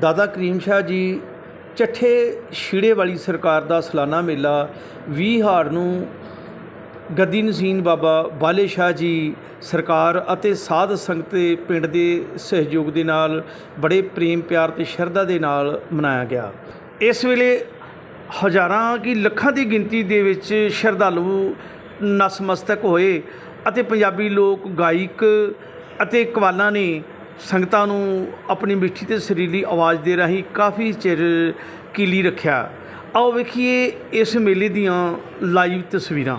ਦਾਦਾ ਕਰੀਮ ਸ਼ਾਹ ਜੀ, ਚੱਠੇ ਛੀੜੇ ਵਾਲੀ ਸਰਕਾਰ ਦਾ ਸਾਲਾਨਾ ਮੇਲਾ 20 ਹਾਰ ਨੂੰ ਗੱਦੀ ਨਸੀਨ ਬਾਬਾ ਬਾਲੇ ਸ਼ਾਹ ਜੀ ਸਰਕਾਰ ਅਤੇ ਸਾਧ ਸੰਗਤ ਦੇ ਪਿੰਡ ਦੇ ਸਹਿਯੋਗ ਦੇ ਨਾਲ, ਬੜੇ ਪ੍ਰੇਮ, ਪਿਆਰ ਤੇ ਸ਼ਰਧਾ ਦੇ ਨਾਲ ਮਨਾਇਆ ਗਿਆ। ਇਸ ਵੇਲੇ ਹਜ਼ਾਰਾਂ ਕੀ ਲੱਖਾਂ ਦੀ ਗਿਣਤੀ ਦੇ ਵਿੱਚ ਸ਼ਰਧਾਲੂ ਨਸਮਸਤਕ ਹੋਏ ਅਤੇ ਪੰਜਾਬੀ ਲੋਕ, ਗਾਇਕ ਅਤੇ ਕਵਾਲਾਂ ਨੇ ਸੰਗਤਾਂ ਨੂੰ ਆਪਣੀ ਮਿੱਠੀ ਤੇ ਸਰੀਲੀ ਆਵਾਜ਼ ਦੇ ਰਾਹੀਂ ਕਾਫੀ ਚਿਰ ਕੀਲੀ ਰੱਖਿਆ। ਆਓ ਵੇਖੀਏ ਇਸ ਮੇਲੇ ਦੀਆਂ ਲਾਈਵ ਤਸਵੀਰਾਂ।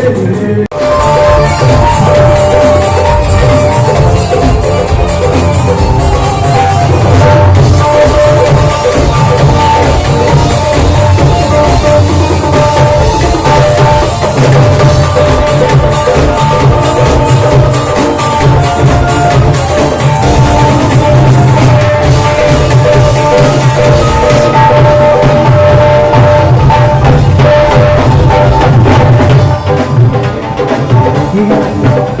你。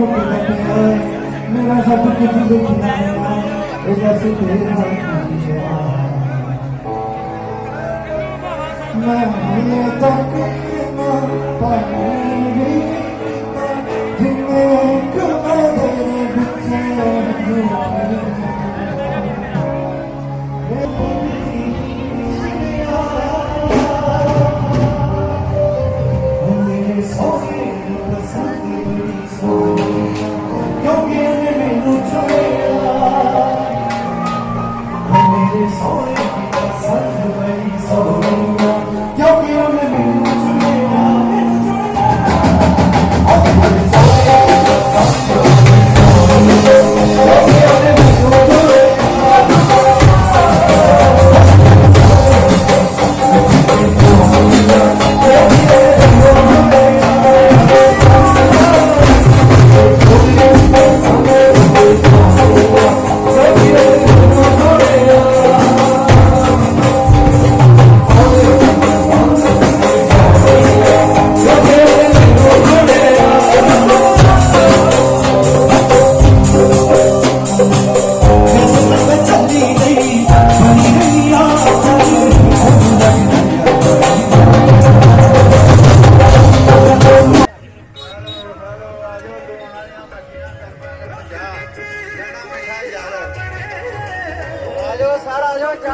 porque la piedra, me vas a porque tu documento, ella se queda conmigo. Marieta quema, para mí, dime cómo debe ser tu vida. Oh.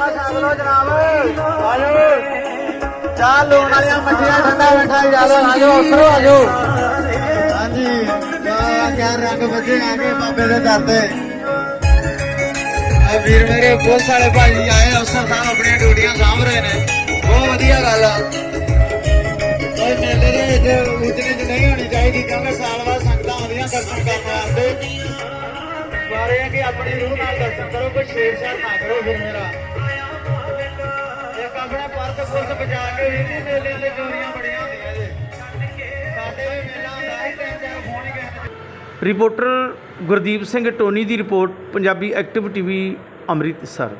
ਛਕ ਲੋ ਜਨਾਬ ਆਜੋ ਚਾਹ ਲੋਣ ਵਾਲੀਆਂ ਮੱਛੀਆਂ ਠੰਡਾ ਬੈਠਾ ਜਾਲੋ ਆਜੋ ਉਤਰੋ ਆਜੋ ਹਾਂਜੀ ਚਾਹ ਕਿਆ ਰੰਗ ਵੱਜੇ ਆ ਕੇ ਬਾਬੇ ਦੇ ਦਰ ਤੇ ਆ ਵੀਰ ਮੇਰੇ ਪੁਲਿਸ ਵਾਲੇ ਭਾਜੀ ਆਏ ਅਫਸਰ ਸਾਹਿਬ ਆਪਣੀਆਂ ਡਿਊਟੀਆਂ ਸਾਂਭ ਰਹੇ ਨੇ ਬਹੁਤ ਵਧੀਆ ਗੱਲ ਆ ਕੋਈ ਮੇਲੇ ਦੇ ਵਿੱਚ ਉਜਨੇ ਚ ਨਹੀਂ ਹੋਣੀ ਚਾਹੀਦੀ ਕਿਉਂਕਿ ਸਾਲ ਬਾਅਦ ਸੰਗਤਾਂ ਆਉਂਦੀਆਂ ਦਰਸ਼ਨ ਕਰਨ ਵਾਸਤੇ ਬਾਰੇ ਆ ਕਿ ਆਪਣੀ ਰੂਹ ਨਾਲ ਦਰਸ਼ਨ ਕਰੋ ਕੋਈ ਛੇੜਛਾੜ ਨਾ ਕਰੋ ਫਿਰ ਮੇਰਾ ਆਪਣੇ ਪਰਤ ਪੁਰਤ ਬਚਾ ਕੇ ਵੀ ਨਹੀਂ ਮੇਲਿਆਂ ਦੇ ਚੋਰੀਆਂ ਬੜੀਆਂ ਹੁੰਦੀਆਂ ਜੇ। ਸਾਡੇ ਵੀ ਮੇਲਾ ਹੁੰਦਾ ਸੀ ਤਿੰਨ ਚਾਰ phone reporter Gurdeep Singh Tony ਦੀ report, Punjabi active TV, Amritsar.